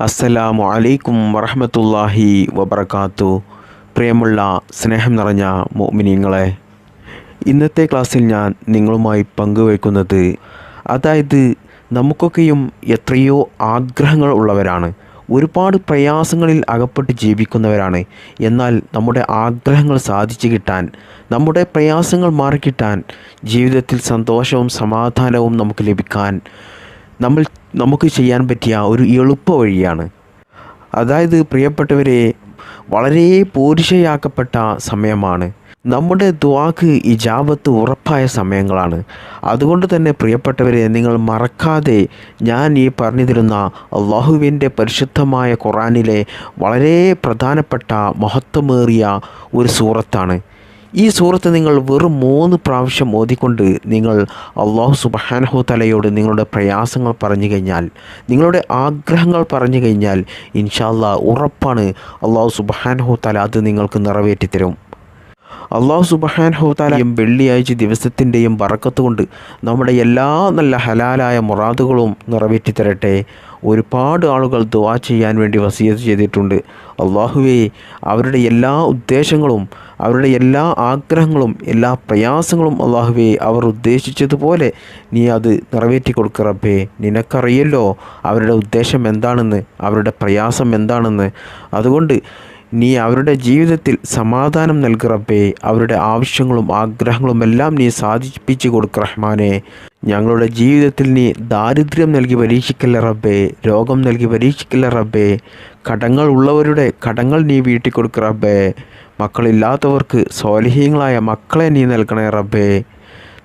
അസ്സലാമു അലൈക്കും വറഹമത്തല്ലാഹി വബർക്കാത്തു പ്രിയമുള്ള സ്നേഹം നിറഞ്ഞ മോമിനിയങ്ങളെ ഇന്നത്തെ ക്ലാസ്സിൽ ഞാൻ നിങ്ങളുമായി പങ്കുവയ്ക്കുന്നത് അതായത് നമുക്കൊക്കെയും എത്രയോ ആഗ്രഹങ്ങൾ ഉള്ളവരാണ് ഒരുപാട് പ്രയാസങ്ങളിൽ അകപ്പെട്ട് ജീവിക്കുന്നവരാണ്. എന്നാൽ നമ്മുടെ ആഗ്രഹങ്ങൾ സാധിച്ചു കിട്ടാൻ നമ്മുടെ പ്രയാസങ്ങൾ മാറിക്കിട്ടാൻ ജീവിതത്തിൽ സന്തോഷവും സമാധാനവും നമുക്ക് ലഭിക്കാൻ നമ്മൾ നമുക്ക് ചെയ്യാൻ പറ്റിയ ഒരു എളുപ്പ വഴിയാണ്. അതായത് പ്രിയപ്പെട്ടവരെ വളരെ പോരിശയാക്കപ്പെട്ട സമയമാണ്. നമ്മുടെ ദ്വാക്ക് ഇജാബത്ത് ഉറപ്പായ സമയങ്ങളാണ്. അതുകൊണ്ട് തന്നെ പ്രിയപ്പെട്ടവരെ നിങ്ങൾ മറക്കാതെ ഞാൻ ഈ പറഞ്ഞു തരുന്ന അള്ളാഹുവിന്റെ പരിശുദ്ധമായ ഖുറാനിലെ വളരെ പ്രധാനപ്പെട്ട മഹത്വമേറിയ ഒരു സൂറത്താണ്. ഈ സൂറത്ത് നിങ്ങൾ വെറും മൂന്ന് പ്രാവശ്യം ഓതിക്കൊണ്ട് നിങ്ങൾ അള്ളാഹു സുബഹാനഹു തലയോട് നിങ്ങളുടെ പ്രയാസങ്ങൾ പറഞ്ഞു കഴിഞ്ഞാൽ നിങ്ങളുടെ ആഗ്രഹങ്ങൾ പറഞ്ഞു കഴിഞ്ഞാൽ ഇൻഷാല്ലാ ഉറപ്പാണ് അള്ളാഹു സുബഹാനഹു തല അത് നിങ്ങൾക്ക് നിറവേറ്റി നിറവേറ്റിത്തരും. അള്ളാഹു സുബഹാൻ തലയും വെള്ളിയാഴ്ച ദിവസത്തിന്റെയും വറക്കത്ത് കൊണ്ട് നമ്മുടെ എല്ലാ നല്ല ഹലാലായ മുറാദുകളും നിറവേറ്റി തരട്ടെ ഒരുപാട് ആളുകൾ ദുവാ ചെയ്യാൻ വേണ്ടി വസീത് ചെയ്തിട്ടുണ്ട്. അള്ളാഹുവേ അവരുടെ എല്ലാ ഉദ്ദേശങ്ങളും അവരുടെ എല്ലാ ആഗ്രഹങ്ങളും എല്ലാ പ്രയാസങ്ങളും അള്ളാഹുവേ അവർ ഉദ്ദേശിച്ചതുപോലെ നീ അത് നിറവേറ്റി കൊടുക്കറബേ നിനക്കറിയല്ലോ അവരുടെ ഉദ്ദേശം എന്താണെന്ന് അവരുടെ പ്രയാസം എന്താണെന്ന്. അതുകൊണ്ട് നീ അവരുടെ ജീവിതത്തിൽ സമാധാനം നൽകുറപ്പേ അവരുടെ ആവശ്യങ്ങളും ആഗ്രഹങ്ങളും എല്ലാം നീ സാധിപ്പിച്ചു കൊടുക്ക റഹ്മാനെ. ഞങ്ങളുടെ ജീവിതത്തിൽ നീ ദാരിദ്ര്യം നൽകി പരീക്ഷിക്കല്ല റബ്ബേ. രോഗം നൽകി പരീക്ഷിക്കല്ല റബ്ബേ. കടങ്ങൾ ഉള്ളവരുടെ കടങ്ങൾ നീ വീട്ടിൽ റബ്ബേ. മക്കളില്ലാത്തവർക്ക് സ്വാലിഹീങ്ങളായ മക്കളെ നീ നൽകണേ റബ്ബേ.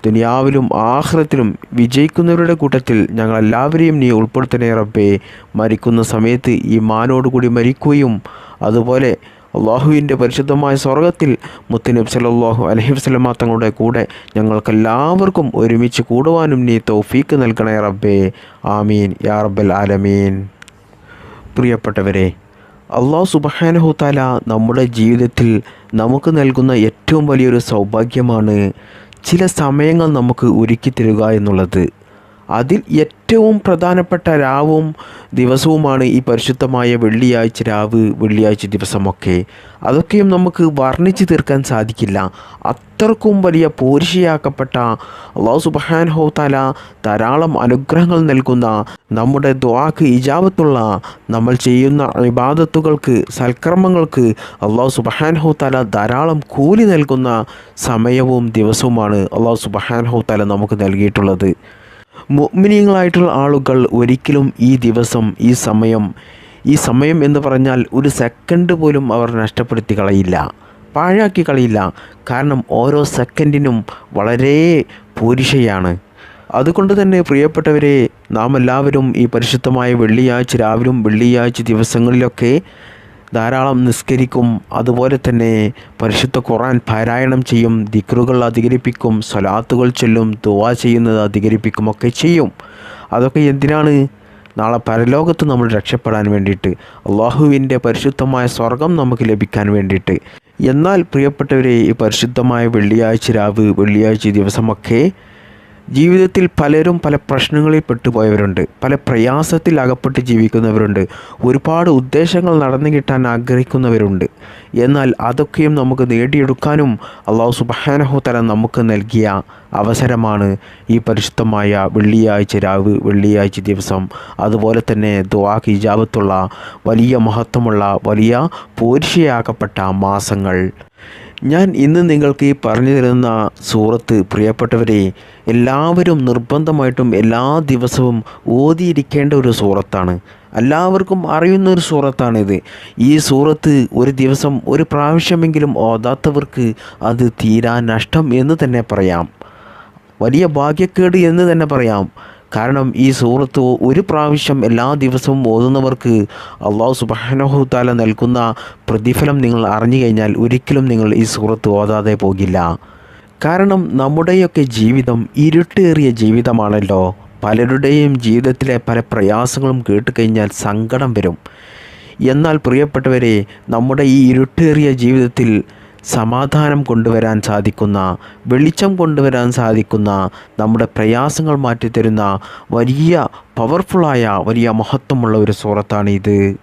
ദുനിയാവിലും ആഹ്റത്തിലും വിജയിക്കുന്നവരുടെ കൂട്ടത്തിൽ ഞങ്ങളെല്ലാവരെയും നീ ഉൾപ്പെടുത്തണേ റബ്ബേ. മരിക്കുന്ന സമയത്ത് ഈ മാനോടുകൂടി മരിക്കുകയും അതുപോലെ അള്ളാഹുവിന്റെ പരിശുദ്ധമായ സ്വർഗത്തിൽ മുത്തനബ് സലാഹു അലഹി വസ്ലമ തങ്ങളുടെ കൂടെ ഞങ്ങൾക്കെല്ലാവർക്കും ഒരുമിച്ച് കൂടുവാനും നീ തൗഫീക്ക് നൽകണേ റബ്ബേ. ആമീൻ. യാ റബ്ബൽ ആലമീൻ. പ്രിയപ്പെട്ടവരെ അള്ളാഹു സുബഹാനഹുത്താല നമ്മുടെ ജീവിതത്തിൽ നമുക്ക് നൽകുന്ന ഏറ്റവും വലിയൊരു സൗഭാഗ്യമാണ് ചില സമയങ്ങൾ നമുക്ക് ഒരുക്കി തരിക എന്നുള്ളത്. അതിൽ ഏറ്റവും പ്രധാനപ്പെട്ട രാവും ദിവസവുമാണ് ഈ പരിശുദ്ധമായ വെള്ളിയാഴ്ച രാവ് വെള്ളിയാഴ്ച ദിവസമൊക്കെ. അതൊക്കെയും നമുക്ക് വർണിച്ചു തീർക്കാൻ സാധിക്കില്ല. അത്രക്കും വലിയ പോരിശയാക്കപ്പെട്ട അള്ളാഹു സുബഹാൻ ഹോത്താല ധാരാളം അനുഗ്രഹങ്ങൾ നൽകുന്ന നമ്മുടെ ദ്വാക്ക് ഇജാബത്തുള്ള നമ്മൾ ചെയ്യുന്ന ഇബാദത്തുകൾക്ക് സൽക്കർമ്മങ്ങൾക്ക് അള്ളാഹു സുബഹാൻ ഹോത്താല ധാരാളം കൂലി നൽകുന്ന സമയവും ദിവസവുമാണ് അള്ളാഹു സുബഹാൻ ഹോത്താല നമുക്ക് നൽകിയിട്ടുള്ളത്. മുഅ്മിനീങ്ങളായിട്ടുള്ള ആളുകൾ ഒരിക്കലും ഈ ദിവസം ഈ സമയം ഈ സമയം എന്ന് പറഞ്ഞാൽ ഒരു സെക്കൻഡ് പോലും അവർ നഷ്ടപ്പെടുത്തി കളയില്ല പാഴാക്കി കളയില്ല. കാരണം ഓരോ സെക്കൻഡിനും വളരെ പൂരിഷയാണ്. അതുകൊണ്ട് തന്നെ പ്രിയപ്പെട്ടവരെ നാം എല്ലാവരും ഈ പരിശുദ്ധമായ വെള്ളിയാഴ്ച രാവിലും വെള്ളിയാഴ്ച ദിവസങ്ങളിലൊക്കെ ധാരാളം നിസ്കരിക്കും. അതുപോലെ തന്നെ പരിശുദ്ധ ഖുറാൻ പാരായണം ചെയ്യും ദിക്റുകൾ അധികരിപ്പിക്കും സ്വലാത്തുകൾ ചൊല്ലും ദുവാ ചെയ്യുന്നത് അധികരിപ്പിക്കും ഒക്കെ ചെയ്യും. അതൊക്കെ എന്തിനാണ്? നാളെ പരലോകത്ത് നമ്മൾ രക്ഷപ്പെടാൻ വേണ്ടിയിട്ട് അള്ളാഹുവിന്റെ പരിശുദ്ധമായ സ്വർഗം നമുക്ക് ലഭിക്കാൻ വേണ്ടിയിട്ട്. എന്നാൽ പ്രിയപ്പെട്ടവരെ ഈ പരിശുദ്ധമായ വെള്ളിയാഴ്ച രാവ് വെള്ളിയാഴ്ച ദിവസമൊക്കെ ജീവിതത്തിൽ പലരും പല പ്രശ്നങ്ങളിൽ പെട്ടുപോയവരുണ്ട്. പല പ്രയാസത്തിൽ അകപ്പെട്ട് ജീവിക്കുന്നവരുണ്ട്. ഒരുപാട് ഉദ്ദേശങ്ങൾ നടന്നു കിട്ടാൻ ആഗ്രഹിക്കുന്നവരുണ്ട്. എന്നാൽ അതൊക്കെയും നമുക്ക് നേടിയെടുക്കാനും അള്ളാഹു സുബാനഹു തല നമുക്ക് നൽകിയ അവസരമാണ് ഈ പരിശുദ്ധമായ വെള്ളിയാഴ്ച രാവ് വെള്ളിയാഴ്ച ദിവസം. അതുപോലെ തന്നെ ദുവാ ഇജാബത്തുള്ള വലിയ മഹത്വമുള്ള വലിയ പോരിശയാക്കപ്പെട്ട മാസങ്ങൾ. ഞാൻ ഇന്ന് നിങ്ങൾക്ക് ഈ പറഞ്ഞു തരുന്ന സൂറത്ത് പ്രിയപ്പെട്ടവരെ എല്ലാവരും നിർബന്ധമായിട്ടും എല്ലാ ദിവസവും ഓതിയിരിക്കേണ്ട ഒരു സൂറത്താണ്. എല്ലാവർക്കും അറിയുന്ന ഒരു സൂറത്താണിത്. ഈ സൂറത്ത് ഒരു ദിവസം ഒരു പ്രാവശ്യമെങ്കിലും ഓതാത്തവർക്ക് അത് തീരാ നഷ്ടം എന്ന് തന്നെ പറയാം. വലിയ ഭാഗ്യക്കേട് എന്ന് തന്നെ പറയാം. കാരണം ഈ സൂറത്ത് ഒരു പ്രാവശ്യം എല്ലാ ദിവസവും ഓതുന്നവർക്ക് അള്ളാഹു സുബാനഹുത്താല നൽകുന്ന പ്രതിഫലം നിങ്ങൾ അറിഞ്ഞു കഴിഞ്ഞാൽ ഒരിക്കലും നിങ്ങൾ ഈ സൂറത്ത് ഓതാതെ പോകില്ല. കാരണം നമ്മുടെയൊക്കെ ജീവിതം ഇരുട്ടേറിയ ജീവിതമാണല്ലോ. പലരുടെയും ജീവിതത്തിലെ പല പ്രയാസങ്ങളും കേട്ട് കഴിഞ്ഞാൽ സങ്കടം വരും. എന്നാൽ പ്രിയപ്പെട്ടവരെ നമ്മുടെ ഈ ഇരുട്ടേറിയ ജീവിതത്തിൽ സമാധാനം കൊണ്ടുവരാൻ സാധിക്കുന്ന വെളിച്ചം കൊണ്ടുവരാൻ സാധിക്കുന്ന നമ്മുടെ പ്രയാസങ്ങൾ മാറ്റിത്തരുന്ന വലിയ പവർഫുള്ളായ വലിയ മഹത്വമുള്ള ഒരു സൂറത്താണ് ഇത്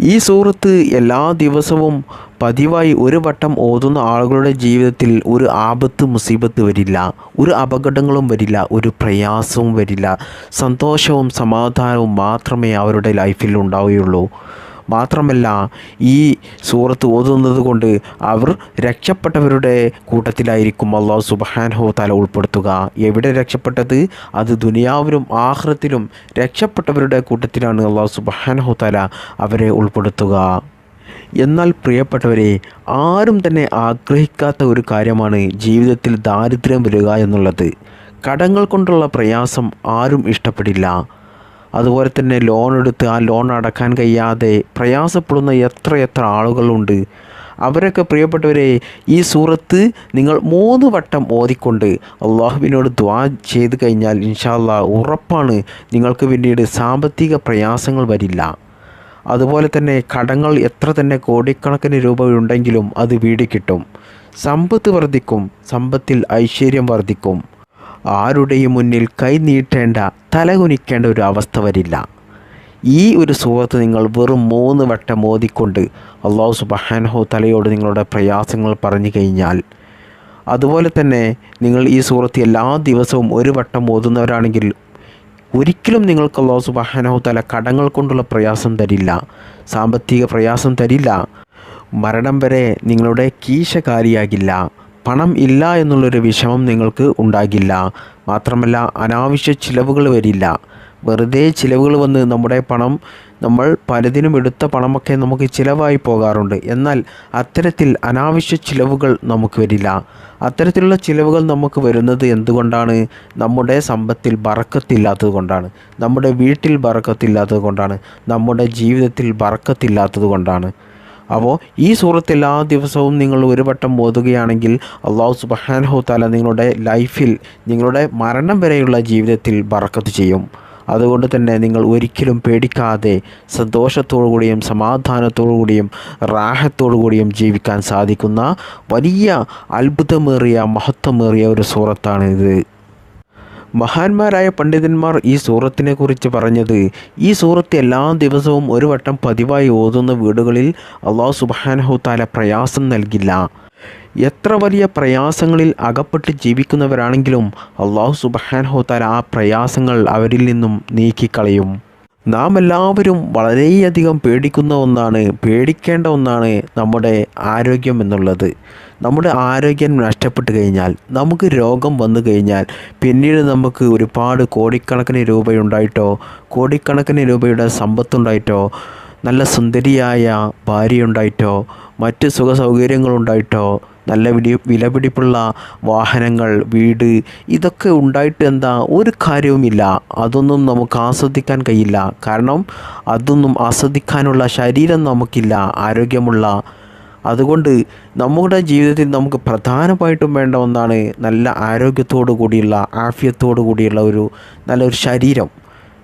ഈ സൂറത്ത് എല്ലാ ദിവസവും പതിവായി ഒരു വട്ടം ഓതുന്ന ആളുകളുടെ ജീവിതത്തിൽ ഒരു ആപത്ത് മുസീബത്ത് വരില്ല. ഒരു അപകടങ്ങളും വരില്ല. ഒരു പ്രയാസവും വരില്ല. സന്തോഷവും സമാധാനവും മാത്രമേ അവരുടെ ലൈഫിൽ ഉണ്ടാവുകയുള്ളൂ. മാത്രമല്ല ഈ സൂറത്ത് ഓതുന്നത് കൊണ്ട് അവർ രക്ഷപ്പെട്ടവരുടെ കൂട്ടത്തിലായിരിക്കും അള്ളാഹു സുബാൻഹോ തല ഉൾപ്പെടുത്തുക. എവിടെ രക്ഷപ്പെട്ടത്? അത് ദുനിയാവിലും ആഹ്റത്തിലും രക്ഷപ്പെട്ടവരുടെ കൂട്ടത്തിലാണ് അള്ളാഹു സുബാൻഹോ തല അവരെ ഉൾപ്പെടുത്തുക. എന്നാൽ പ്രിയപ്പെട്ടവരെ ആരും തന്നെ ആഗ്രഹിക്കാത്ത ഒരു കാര്യമാണ് ജീവിതത്തിൽ ദാരിദ്ര്യം വരിക എന്നുള്ളത്. കടങ്ങൾ കൊണ്ടുള്ള പ്രയാസം ആരും ഇഷ്ടപ്പെടില്ല. അതുപോലെ തന്നെ ലോൺ എടുത്ത് ആ ലോൺ അടക്കാൻ കഴിയാതെ പ്രയാസപ്പെടുന്ന എത്ര എത്ര ആളുകളുണ്ട്. അവരൊക്കെ പ്രിയപ്പെട്ടവരെ ഈ സൂറത്ത് നിങ്ങൾ മൂന്ന് വട്ടം ഓതിക്കൊണ്ട് അള്ളാഹുവിനോട് ദ്വാ ചെയ്ത് കഴിഞ്ഞാൽ ഇൻഷാല്ല ഉറപ്പാണ് നിങ്ങൾക്ക് പിന്നീട് സാമ്പത്തിക പ്രയാസങ്ങൾ വരില്ല. അതുപോലെ തന്നെ കടങ്ങൾ എത്ര തന്നെ കോടിക്കണക്കിന് രൂപ ഉണ്ടെങ്കിലും അത് വീട് കിട്ടും. സമ്പത്ത് വർദ്ധിക്കും സമ്പത്തിൽ ഐശ്വര്യം വർദ്ധിക്കും. ആരുടെയും മുന്നിൽ കൈ നീട്ടേണ്ട തലകുനിക്കേണ്ട ഒരു അവസ്ഥ വരില്ല. ഈ ഒരു സുഹൃത്ത് നിങ്ങൾ വെറും മൂന്ന് വട്ടം മോദിക്കൊണ്ട് അള്ളാഹു സുബഹാൻഹോ തലയോട് നിങ്ങളുടെ പ്രയാസങ്ങൾ പറഞ്ഞു കഴിഞ്ഞാൽ അതുപോലെ തന്നെ നിങ്ങൾ ഈ സൂറത്ത് എല്ലാ ദിവസവും ഒരു വട്ടം ഓതുന്നവരാണെങ്കിൽ ഒരിക്കലും നിങ്ങൾക്ക് അള്ളാഹു സുബഹാനഹു തല കടങ്ങൾ കൊണ്ടുള്ള പ്രയാസം തരില്ല സാമ്പത്തിക പ്രയാസം തരില്ല മരണം വരെ നിങ്ങളുടെ കീശകാരിയാകില്ല പണം ഇല്ല എന്നുള്ളൊരു വിഷമം നിങ്ങൾക്ക് ഉണ്ടാകില്ല. മാത്രമല്ല അനാവശ്യ ചിലവുകൾ വരില്ല. വെറുതെ ചിലവുകൾ വന്ന് നമ്മുടെ പണം നമ്മൾ പലതിനും എടുത്ത പണമൊക്കെ നമുക്ക് ചിലവായി പോകാറുണ്ട്. എന്നാൽ അത്തരത്തിൽ അനാവശ്യ ചിലവുകൾ നമുക്ക് വരില്ല. അത്തരത്തിലുള്ള ചിലവുകൾ നമുക്ക് വരുന്നത് എന്തുകൊണ്ടാണ്? നമ്മുടെ സമ്പത്തിൽ ബറക്കത്തില്ലാത്തത് കൊണ്ടാണ്. നമ്മുടെ വീട്ടിൽ ബറക്കത്തില്ലാത്തത് കൊണ്ടാണ്. നമ്മുടെ ജീവിതത്തിൽ ബറക്കത്തില്ലാത്തത് കൊണ്ടാണ്. അപ്പോൾ ഈ സൂറത്ത് എല്ലാ ദിവസവും നിങ്ങൾ ഒരു വട്ടം ഓതുകയാണെങ്കിൽ അള്ളാഹു സുബാനഹു താല നിങ്ങളുടെ ലൈഫിൽ നിങ്ങളുടെ മരണം വരെയുള്ള ജീവിതത്തിൽ ബറക്കത്ത് ചെയ്യും. അതുകൊണ്ട് തന്നെ നിങ്ങൾ ഒരിക്കലും പേടിക്കാതെ സന്തോഷത്തോടു കൂടിയും സമാധാനത്തോടു കൂടിയും റാഹത്തോടു കൂടിയും ജീവിക്കാൻ സാധിക്കുന്ന വലിയ അത്ഭുതമേറിയ മഹത്വമേറിയ ഒരു സൂറത്താണ് ഇത്. മഹാന്മാരായ പണ്ഡിതന്മാർ ഈ സൂറത്തിനെ കുറിച്ച് പറഞ്ഞത് ഈ സൂറത്ത് എല്ലാ ദിവസവും ഒരു വട്ടം പതിവായി ഓതുന്ന വീടുകളിൽ അള്ളാഹു സുബാനഹു താല പ്രയാസം നൽകില്ല. എത്ര വലിയ പ്രയാസങ്ങളിൽ അകപ്പെട്ട് ജീവിക്കുന്നവരാണെങ്കിലും അള്ളാഹു സുബാനഹു താല ആ പ്രയാസങ്ങൾ അവരിൽ നിന്നും നീക്കിക്കളയും. നാം എല്ലാവരും വളരെയധികം പേടിക്കുന്ന ഒന്നാണ് പേടിക്കേണ്ട ഒന്നാണ് നമ്മുടെ ആരോഗ്യം എന്നുള്ളത്. നമ്മുടെ ആരോഗ്യം നഷ്ടപ്പെട്ട് കഴിഞ്ഞാൽ നമുക്ക് രോഗം വന്നു കഴിഞ്ഞാൽ പിന്നീട് നമുക്ക് ഒരുപാട് കോടിക്കണക്കിന് രൂപയുണ്ടായിട്ടോ കോടിക്കണക്കിന് രൂപയുടെ സമ്പത്തുണ്ടായിട്ടോ നല്ല സുന്ദരിയായ ഭാര്യയുണ്ടായിട്ടോ മറ്റ് സുഖ സൗകര്യങ്ങളുണ്ടായിട്ടോ നല്ല വിടി വിലപിടിപ്പുള്ള വാഹനങ്ങൾ വീട് ഇതൊക്കെ ഉണ്ടായിട്ട് എന്താ ഒരു കാര്യവുമില്ല. അതൊന്നും നമുക്ക് ആസ്വദിക്കാൻ കഴിയില്ല. കാരണം അതൊന്നും ആസ്വദിക്കാനുള്ള ശരീരം നമുക്കില്ല. ആരോഗ്യമുള്ള. അതുകൊണ്ട് നമ്മുടെ ജീവിതത്തിൽ നമുക്ക് പ്രധാനമായിട്ടും വേണ്ട ഒന്നാണ് നല്ല ആരോഗ്യത്തോടു കൂടിയുള്ള ആഫ്യത്തോടു കൂടിയുള്ള ഒരു നല്ലൊരു ശരീരം.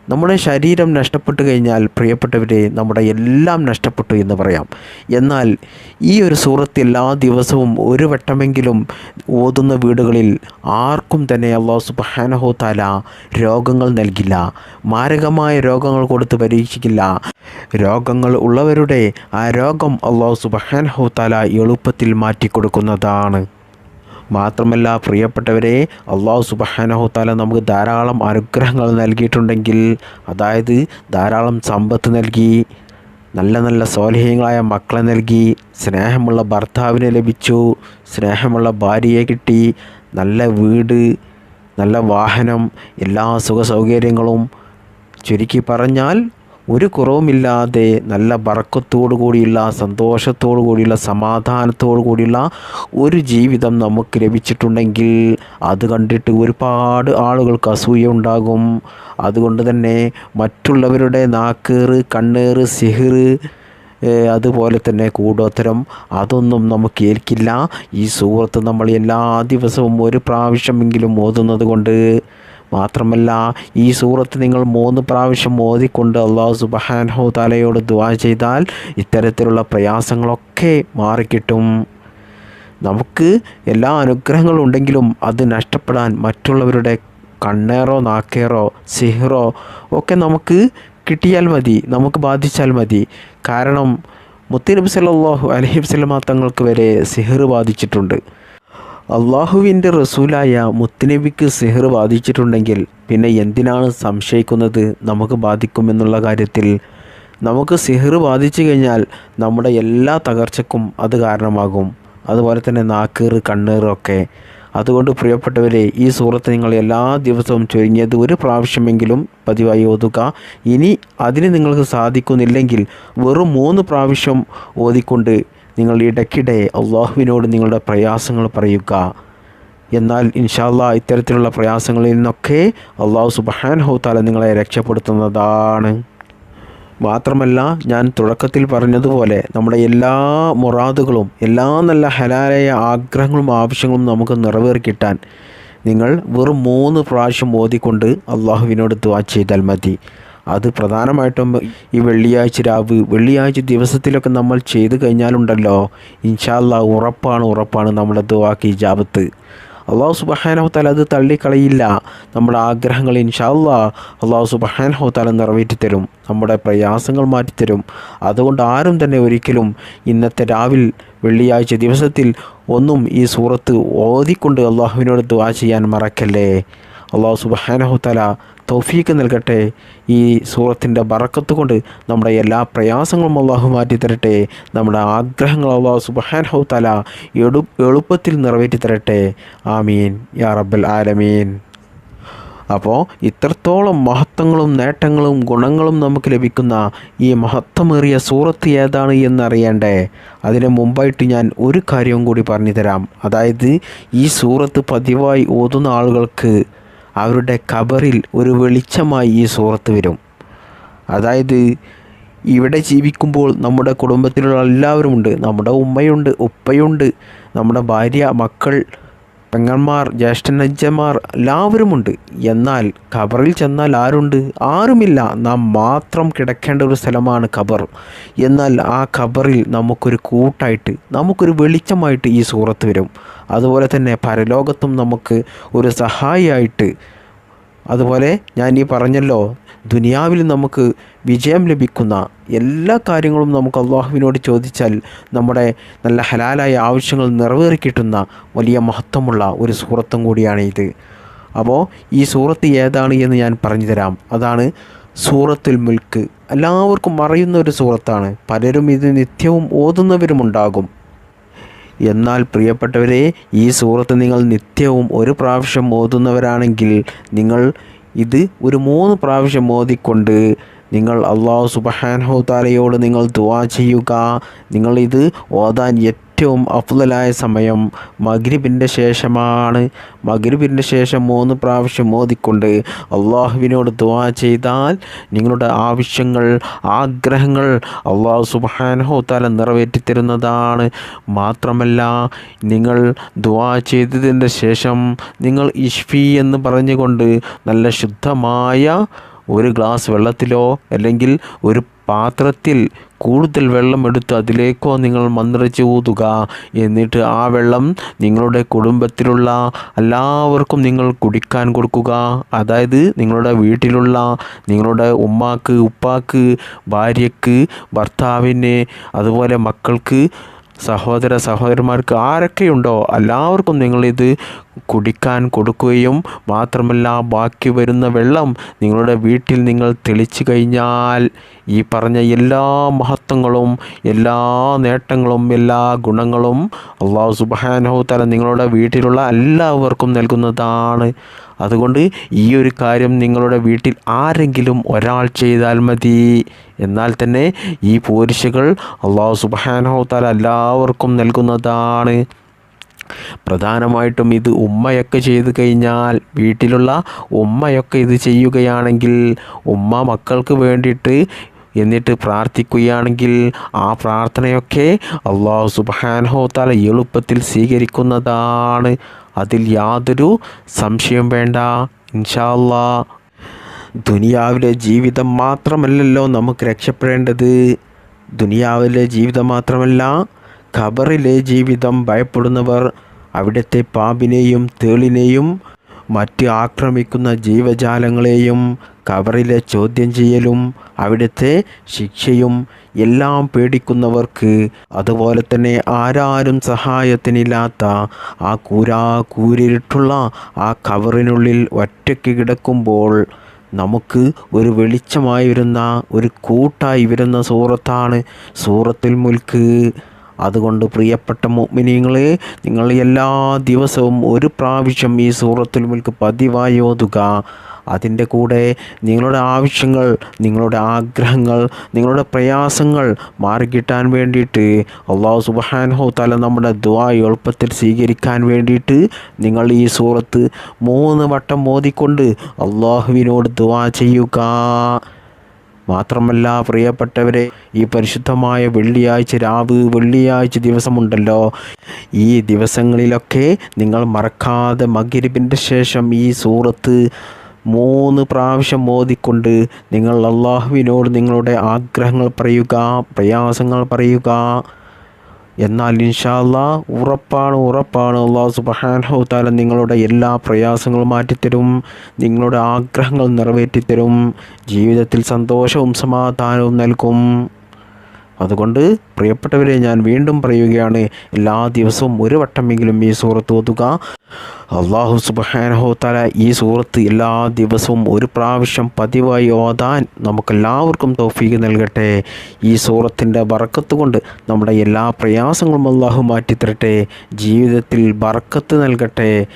നമ്മുടെ ശരീരം നഷ്ടപ്പെട്ടു കഴിഞ്ഞാൽ പ്രിയപ്പെട്ടവരെ നമ്മുടെ എല്ലാം നഷ്ടപ്പെട്ടു എന്ന് പറയാം. എന്നാൽ ഈ ഒരു സൂറത്ത് എല്ലാ ദിവസവും ഒരു വട്ടമെങ്കിലും ഓതുന്ന വീടുകളിൽ ആർക്കും തന്നെ അള്ളാഹു സുബാനഹോ താല രോഗങ്ങൾ നൽകില്ല. മാരകമായ രോഗങ്ങൾ കൊടുത്ത് പരീക്ഷിക്കില്ല. രോഗങ്ങൾ ഉള്ളവരുടെ ആ രോഗം അള്ളാഹു സുബാനഹോ താല എളുപ്പത്തിൽ മാറ്റിക്കൊടുക്കുന്നതാണ്. മാത്രമല്ല പ്രിയപ്പെട്ടവരെ അള്ളാഹു സുബാനഹുത്താല നമുക്ക് ധാരാളം അനുഗ്രഹങ്ങൾ നൽകിയിട്ടുണ്ടെങ്കിൽ അതായത് ധാരാളം സമ്പത്ത് നൽകി നല്ല നല്ല സ്വാലഹ്യങ്ങളായ മക്കളെ നൽകി സ്നേഹമുള്ള ഭർത്താവിനെ ലഭിച്ചു സ്നേഹമുള്ള ഭാര്യയെ കിട്ടി നല്ല വീട് നല്ല വാഹനം എല്ലാ സുഖ സൗകര്യങ്ങളും ചുരുക്കി പറഞ്ഞാൽ ഒരു കുറവുമില്ലാതെ നല്ല ബറക്കത്തോടു കൂടിയുള്ള സന്തോഷത്തോടു കൂടിയുള്ള സമാധാനത്തോടു കൂടിയുള്ള ഒരു ജീവിതം നമുക്ക് ലഭിച്ചിട്ടുണ്ടെങ്കിൽ അത് കണ്ടിട്ട് ഒരുപാട് ആളുകൾക്ക് അസൂയ ഉണ്ടാകും. അതുകൊണ്ട് തന്നെ മറ്റുള്ളവരുടെ നാക്കേറ് കണ്ണേറ് സിഹിറ് അതുപോലെ തന്നെ കൂടോത്തരം അതൊന്നും നമുക്ക് ഏൽക്കില്ല. ഈ സുഹൃത്ത് നമ്മൾ എല്ലാ ദിവസവും ഒരു പ്രാവശ്യമെങ്കിലും ഓതുന്നത് കൊണ്ട് മാത്രമല്ല ഈ സൂറത്ത് നിങ്ങൾ മൂന്ന് പ്രാവശ്യം ഓതിക്കൊണ്ട് അള്ളാഹു സുബഹാൻഹു താലയോട് ദുവാ ചെയ്താൽ ഇത്തരത്തിലുള്ള പ്രയാസങ്ങളൊക്കെ മാറിക്കിട്ടും. നമുക്ക് എല്ലാ അനുഗ്രഹങ്ങളും ഉണ്ടെങ്കിലും അത് നഷ്ടപ്പെടാൻ മറ്റുള്ളവരുടെ കണ്ണേറോ നാക്കേറോ സിഹറോ ഒക്കെ നമുക്ക് കിട്ടിയാൽ മതി നമുക്ക് ബാധിച്ചാൽ മതി. കാരണം മുത്തനബി സല്ലല്ലാഹു അലൈഹി വസല്ലമ തങ്ങൾക്ക് വരെ സിഹർ ബാധിച്ചിട്ടുണ്ട്. അള്ളാഹുവിന്റെ റസൂലായ മുത്തുനബിക്ക് സിഹർ ബാധിച്ചിട്ടുണ്ടെങ്കിൽ പിന്നെ എന്തിനാണ് സംശയിക്കുന്നത്? നമുക്ക് ബാധിക്കുമെന്നുള്ള കാര്യത്തിൽ നമുക്ക് സിഹർ ബാധിച്ചു കഴിഞ്ഞാൽ നമ്മുടെ എല്ലാ തകർച്ചക്കും അത് കാരണമാകും. അതുപോലെ തന്നെ നാക്കേറ് കണ്ണേറൊക്കെ അതുകൊണ്ട് പ്രിയപ്പെട്ടവരെ ഈ സൂറത്ത് നിങ്ങൾ എല്ലാ ദിവസവും ചൊരിഞ്ഞത് ഒരു പ്രാവശ്യമെങ്കിലും പതിവായി ഓതുക. ഇനി അതിന് നിങ്ങൾക്ക് സാധിക്കുന്നില്ലെങ്കിൽ വെറും മൂന്ന് പ്രാവശ്യം ഓതിക്കൊണ്ട് നിങ്ങൾ ഇടയ്ക്കിടെ അള്ളാഹുവിനോട് നിങ്ങളുടെ പ്രയാസങ്ങൾ പറയുക. എന്നാൽ ഇൻഷാല്ല ഇത്തരത്തിലുള്ള പ്രയാസങ്ങളിൽ നിന്നൊക്കെ അള്ളാഹു സുബഹാൻ ഹൗത്താല നിങ്ങളെ രക്ഷപ്പെടുത്തുന്നതാണ്. മാത്രമല്ല ഞാൻ തുടക്കത്തിൽ പറഞ്ഞതുപോലെ നമ്മുടെ എല്ലാ മുറാദുകളും എല്ലാ നല്ല ഹലാലായ ആഗ്രഹങ്ങളും ആവശ്യങ്ങളും നമുക്ക് നിറവേറി കിട്ടാൻ നിങ്ങൾ വെറും മൂന്ന് പ്രാവശ്യം ഓതിക്കൊണ്ട് അള്ളാഹുവിനോട് ദ്വാ ചെയ്താൽ മതി. അത് പ്രധാനമായിട്ടും ഈ വെള്ളിയാഴ്ച രാവ് വെള്ളിയാഴ്ച ദിവസത്തിലൊക്കെ നമ്മൾ ചെയ്തു കഴിഞ്ഞാലുണ്ടല്ലോ. ഇൻഷാല്ല ഉറപ്പാണ് ഉറപ്പാണ് നമ്മുടെ ദുവാക്ക് ഈ ജാപത്ത് അള്ളാഹു സുബഹാനഹുത്താല അത് തള്ളിക്കളയില്ല. നമ്മുടെ ആഗ്രഹങ്ങൾ ഇൻഷാല്ല അള്ളാഹു സുബഹാനഹുത്താല നിറവേറ്റി തരും നമ്മുടെ പ്രയാസങ്ങൾ മാറ്റിത്തരും. അതുകൊണ്ട് ആരും തന്നെ ഒരിക്കലും ഇന്നത്തെ രാവിൽ വെള്ളിയാഴ്ച ദിവസത്തിൽ ഒന്നും ഈ സൂറത്ത് ഓതിക്കൊണ്ട് അള്ളാഹുവിനോട് ദുവാ ചെയ്യാൻ മറക്കല്ലേ. അള്ളാഹു സുബഹാനഹുത്തല തൗഫീക്ക് നൽകട്ടെ. ഈ സൂറത്തിന്റെ ബറക്കത്ത് കൊണ്ട് നമ്മുടെ എല്ലാ പ്രയാസങ്ങളും അള്ളാഹു മാറ്റി തരട്ടെ നമ്മുടെ ആഗ്രഹങ്ങൾ അള്ളാഹു സുബഹാൻ ഹൗ തല എളു എളുപ്പത്തിൽ നിറവേറ്റി തരട്ടെ. ആമീൻ. യാ റബ്ബൽ ആലമീൻ. അപ്പോൾ ഇത്രത്തോളം മഹത്വങ്ങളും നേട്ടങ്ങളും ഗുണങ്ങളും നമുക്ക് ലഭിക്കുന്ന ഈ മഹത്വമേറിയ സൂറത്ത് ഏതാണ് എന്നറിയണ്ടേ? അതിന് മുമ്പായിട്ട് ഞാൻ ഒരു കാര്യവും കൂടി പറഞ്ഞു തരാം അതായത് ഈ സൂറത്ത് പതിവായി ഓതുന്ന ആളുകൾക്ക് അവരുടെ കബറിൽ ഒരു വെളിച്ചമായി ഈ സൂറത്ത് വരും. അതായത് ഇവിടെ ജീവിക്കുമ്പോൾ നമ്മുടെ കുടുംബത്തിലുള്ള എല്ലാവരുമുണ്ട്. നമ്മുടെ ഉമ്മയുണ്ട് ഉപ്പയുണ്ട് നമ്മുടെ ഭാര്യ മക്കൾ പെങ്ങന്മാർ ജ്യേഷ്ഠനജ്ജന്മാർ എല്ലാവരുമുണ്ട്. എന്നാൽ ഖബറിൽ ചെന്നാൽ ആരുണ്ട്? ആരുമില്ല. നാം മാത്രം കിടക്കേണ്ട ഒരു സ്ഥലമാണ് ഖബർ. എന്നാൽ ആ ഖബറിൽ നമുക്കൊരു കൂട്ടായിട്ട് നമുക്കൊരു വെളിച്ചമായിട്ട് ഈ സൂറത്ത് വരും. അതുപോലെ തന്നെ പരലോകത്തും നമുക്ക് ഒരു സഹായിയായിട്ട്. അതുപോലെ ഞാൻ ഈ പറഞ്ഞല്ലോ ദുനിയാവിൽ നമുക്ക് വിജയം ലഭിക്കുന്ന എല്ലാ കാര്യങ്ങളും നമുക്ക് അള്ളാഹുവിനോട് ചോദിച്ചാൽ നമ്മുടെ നല്ല ഹലാലായ ആവശ്യങ്ങൾ നിറവേറി കിട്ടുന്ന വലിയ മഹത്വമുള്ള ഒരു സൂറത്തും കൂടിയാണ് ഇത്. അപ്പോൾ ഈ സൂറത്ത് ഏതാണ് എന്ന് ഞാൻ പറഞ്ഞു തരാം. അതാണ് സൂറത്തുൽ മുൽക്ക്. എല്ലാവർക്കും അറിയുന്ന ഒരു സൂറത്താണ്. പലരും ഇത് നിത്യവും ഓതുന്നവരുമുണ്ടാകും എന്നാൽ പ്രിയപ്പെട്ടവരെ ഈ സൂറത്ത് നിങ്ങൾ നിത്യവും ഒരു പ്രാവശ്യം ഓതുന്നവരാണെങ്കിൽ നിങ്ങൾ ഇത് ഒരു മൂന്ന് പ്രാവശ്യം മോദിക്കൊണ്ട് നിങ്ങൾ അള്ളാഹു സുബഹാനഹു താലയോട് നിങ്ങൾ ദുവാ ചെയ്യുക. നിങ്ങളിത് ഓതാൻ ഏറ്റവും അഫ്ലലായ സമയം മഗ്രിബിന്റെ ശേഷമാണ്. മഗ്രിബിന്റെ ശേഷം മൂന്ന് പ്രാവശ്യം ഓതിക്കൊണ്ട് അള്ളാഹുവിനോട് ദുവാ ചെയ്താൽ നിങ്ങളുടെ ആവശ്യങ്ങൾ ആഗ്രഹങ്ങൾ അള്ളാഹു സുബാനഹോത്താല താല നിറവേറ്റി തരുന്നതാണ് മാത്രമല്ല നിങ്ങൾ ദുവാ ചെയ്തതിന്റെ ശേഷം നിങ്ങൾ ഇഷ്ഫി എന്ന് പറഞ്ഞുകൊണ്ട് നല്ല ശുദ്ധമായ ഒരു ഗ്ലാസ് വെള്ളത്തിലോ അല്ലെങ്കിൽ ഒരു പാത്രത്തിൽ കൂടുതൽ വെള്ളം എടുത്ത് അതിലേക്കോ നിങ്ങൾ മന്ത്രിച്ച് ഊതുക. എന്നിട്ട് ആ വെള്ളം നിങ്ങളുടെ കുടുംബത്തിലുള്ള എല്ലാവർക്കും നിങ്ങൾ കുടിക്കാൻ കൊടുക്കുക. അതായത് നിങ്ങളുടെ വീട്ടിലുള്ള നിങ്ങളുടെ ഉമ്മാക്ക് ഉപ്പാക്ക് ഭാര്യക്ക് ഭർത്താവിന് അതുപോലെ മക്കൾക്ക് സഹോദര സഹോദരന്മാർക്ക് ആരൊക്കെയുണ്ടോ എല്ലാവർക്കും നിങ്ങളിത് കുടിക്കാൻ കൊടുക്കുകയും മാത്രമല്ല ബാക്കി വരുന്ന വെള്ളം നിങ്ങളുടെ വീട്ടിൽ നിങ്ങൾ തെളിച്ചു കഴിഞ്ഞാൽ ഈ പറഞ്ഞ എല്ലാ മഹത്വങ്ങളും എല്ലാ നേട്ടങ്ങളും എല്ലാ ഗുണങ്ങളും അള്ളാഹു സുബാനഹു തല നിങ്ങളുടെ വീട്ടിലുള്ള എല്ലാവർക്കും നൽകുന്നതാണ്. അതുകൊണ്ട് ഈ ഒരു കാര്യം നിങ്ങളുടെ വീട്ടിൽ ആരെങ്കിലും ഒരാൾ ചെയ്താൽ മതി. എന്നാൽ തന്നെ ഈ പോരിശകൾ അള്ളാഹു സുബാനഹു താല എല്ലാവർക്കും നൽകുന്നതാണ്. പ്രധാനമായിട്ടും ഇത് ഉമ്മയൊക്കെ ചെയ്തു കഴിഞ്ഞാൽ വീട്ടിലുള്ള ഉമ്മയൊക്കെ ഇത് ചെയ്യുകയാണെങ്കിൽ ഉമ്മ മക്കൾക്ക് വേണ്ടിയിട്ട് എന്നിട്ട് പ്രാർത്ഥിക്കുകയാണെങ്കിൽ ആ പ്രാർത്ഥനയൊക്കെ അള്ളാഹു സുബാനഹോ തല എളുപ്പത്തിൽ സ്വീകരിക്കുന്നതാണ്. അതിൽ യാതൊരു സംശയം വേണ്ട. ഇൻഷാല്ലാ ദുനിയാവിലെ ജീവിതം മാത്രമല്ലല്ലോ നമുക്ക് രക്ഷപ്പെടേണ്ടത്. ദുനിയാവിലെ ജീവിതം മാത്രമല്ല ഖബറിലെ ജീവിതം ഭയപ്പെടുന്നവർ അവിടുത്തെ പാമ്പിനെയും തേളിനെയും മറ്റ് ആക്രമിക്കുന്ന ജീവജാലങ്ങളെയും കബറിലെ ചോദ്യം ചെയ്യലും അവിടുത്തെ ശിക്ഷയും എല്ലാം പേടിക്കുന്നവർക്ക് അതുപോലെ തന്നെ ആരാരും സഹായത്തിനില്ലാത്ത ആ കൂരാ കൂരിട്ടുള്ള ആ കവറിനുള്ളിൽ ഒറ്റയ്ക്ക് കിടക്കുമ്പോൾ നമുക്ക് ഒരു വെളിച്ചമായി വരുന്ന ഒരു കൂട്ടായി വരുന്ന സൂറത്താണ് സൂറത്തിൽ മുൽക്ക്. അതുകൊണ്ട് പ്രിയപ്പെട്ട മുഅ്മിനീങ്ങളെ നിങ്ങൾ എല്ലാ ദിവസവും ഒരു പ്രാവശ്യം ഈ സൂറത്തിൽ മുൽക്ക് പതിവായി ഓതുക. അതിന്റെ കൂടെ നിങ്ങളുടെ ആവശ്യങ്ങൾ നിങ്ങളുടെ ആഗ്രഹങ്ങൾ നിങ്ങളുടെ പ്രയാസങ്ങൾ മാറിക്കിട്ടാൻ വേണ്ടിയിട്ട് അള്ളാഹു സുബഹാനഹു തല നമ്മുടെ ദ്വാ എളുപ്പത്തിൽ സ്വീകരിക്കാൻ വേണ്ടിയിട്ട് നിങ്ങൾ ഈ സൂറത്ത് മൂന്ന് വട്ടം മോദിക്കൊണ്ട് അള്ളാഹുവിനോട് ദ്വാ ചെയ്യുക. മാത്രമല്ല പ്രിയപ്പെട്ടവരെ ഈ പരിശുദ്ധമായ വെള്ളിയാഴ്ച രാവ് വെള്ളിയാഴ്ച ദിവസമുണ്ടല്ലോ. ഈ ദിവസങ്ങളിലൊക്കെ നിങ്ങൾ മറക്കാതെ മകരിബിന്റെ ശേഷം ഈ സൂറത്ത് മൂന്ന് പ്രാവശ്യം ബോധിക്കൊണ്ട് നിങ്ങൾ അള്ളാഹുവിനോട് നിങ്ങളുടെ ആഗ്രഹങ്ങൾ പറയുക പ്രയാസങ്ങൾ പറയുക. എന്നാൽ ഇൻഷാല്ല ഉറപ്പാണ് ഉറപ്പാണ് അള്ളാഹു സുബഹാനഹു താല നിങ്ങളുടെ എല്ലാ പ്രയാസങ്ങളും മാറ്റിത്തരും നിങ്ങളുടെ ആഗ്രഹങ്ങൾ നിറവേറ്റിത്തരും. ജീവിതത്തിൽ സന്തോഷവും സമാധാനവും നൽകും. അതുകൊണ്ട് പ്രിയപ്പെട്ടവരെ ഞാൻ വീണ്ടും പറയുകയാണ് എല്ലാ ദിവസവും ഒരു വട്ടമെങ്കിലും ഈ സൂറത്ത് ഓതുക. അള്ളാഹു സുബാനഹോ തല ഈ സൂറത്ത് എല്ലാ ദിവസവും ഒരു പ്രാവശ്യം പതിവായി ഓതാൻ നമുക്കെല്ലാവർക്കും തോഫീക്ക് നൽകട്ടെ. ഈ സൂറത്തിന്റെ ബറക്കത്ത് കൊണ്ട് നമ്മുടെ എല്ലാ പ്രയാസങ്ങളും അള്ളാഹു മാറ്റിത്തരട്ടെ. ജീവിതത്തിൽ ബറക്കത്ത് നൽകട്ടെ.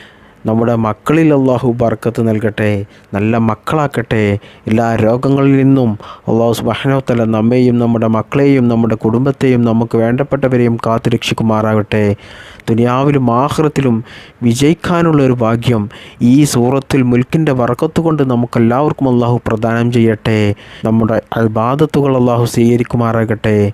നമ്മുടെ മക്കളിൽ അള്ളാഹു ബർക്കത്ത് നൽകട്ടെ നല്ല മക്കളാക്കട്ടെ. എല്ലാ രോഗങ്ങളിൽ നിന്നും അള്ളാഹു സുബാനോത്തല നമ്മെയും നമ്മുടെ മക്കളെയും നമ്മുടെ കുടുംബത്തെയും നമുക്ക് വേണ്ടപ്പെട്ടവരെയും കാത്തു രക്ഷിക്കുമാറാകട്ടെ ദുനിയാവിലും ആഹ്റത്തിലും വിജയിക്കാനുള്ള ഒരു ഭാഗ്യം ഈ സൂറത്തിൽ മുൽക്കിന്റെ വറക്കത്ത് കൊണ്ട് നമുക്കെല്ലാവർക്കും അള്ളാഹു പ്രദാനം ചെയ്യട്ടെ. നമ്മുടെ അൽബാദത്തുകൾ അള്ളാഹു സ്വീകരിക്കുമാറാകട്ടെ.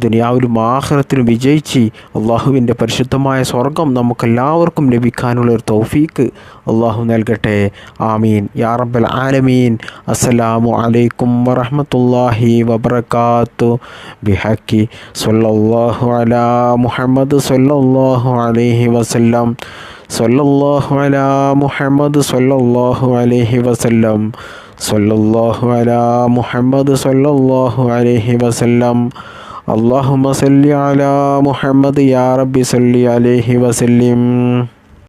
ദുനിയാവിലും ആഹ്റത്തിലും വിജയിച്ച് അള്ളാഹുവിന്റെ പരിശുദ്ധമായ സ്വർഗം നമുക്കെല്ലാവർക്കും ലഭിക്കാനുള്ള ഒരു തൗഫീക്ക് അള്ളാഹു നൽകട്ടെ. ആമീൻ. യാ റബ്ബൽ ആലമീൻ. അസ്സലാമു അലൈക്കും വറഹമത്തല്ലാഹി വബർക്കാത്തു ബിഹക്കി സല്ലല്ലാഹു അലാ മുഹമ്മദ് സല്ലല്ലാഹു അലൈഹി വസല്ലം. സല്ലല്ലാഹു അലാ മുഹമ്മദ് സല്ലല്ലാഹു അലൈഹി വസല്ലം. സല്ലല്ലാഹു അലാ മുഹമ്മദ് സല്ലല്ലാഹു അലൈഹി വസല്ലം. അള്ളാഹുമ സല്ലി അലാ മുഹമ്മദ് യാ റബ്ബി സല്ലി അലൈഹി വസല്ലിം.